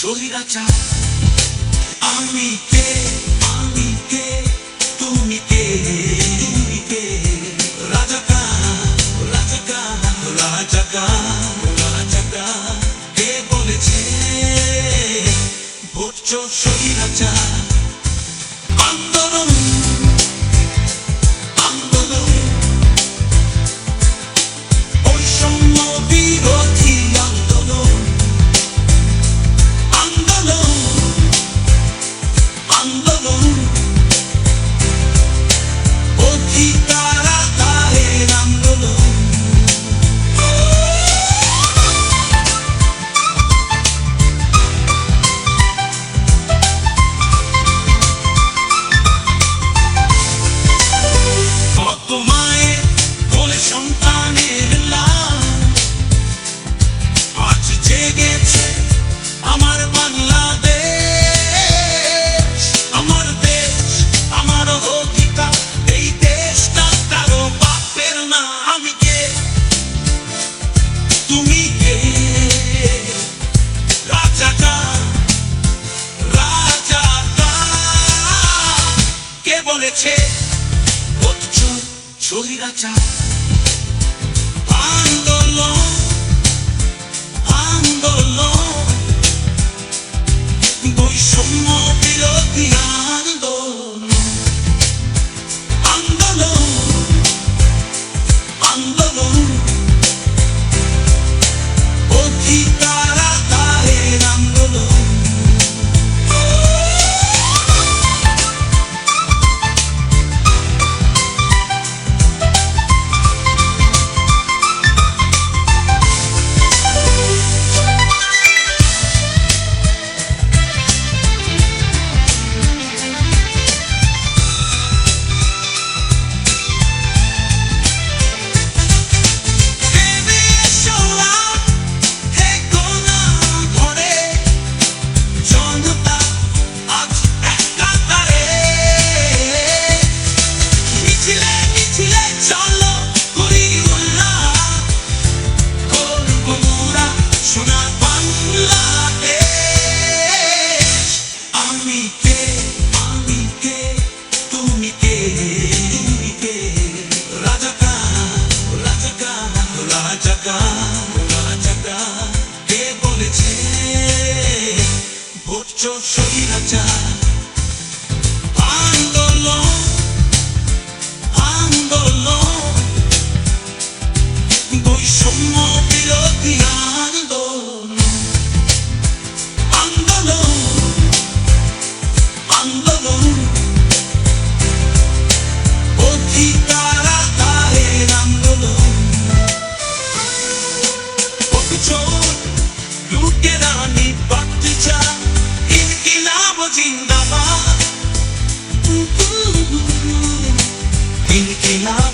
শরীরা চা আমি কে? আমি কে? তুমি কে? তুমি কে? রাজা কা রাজা কা রাজা কা রাজা কা কে বলেছে, ভোট tomar. Andolo, andolo. ছোট সৈরাচার be my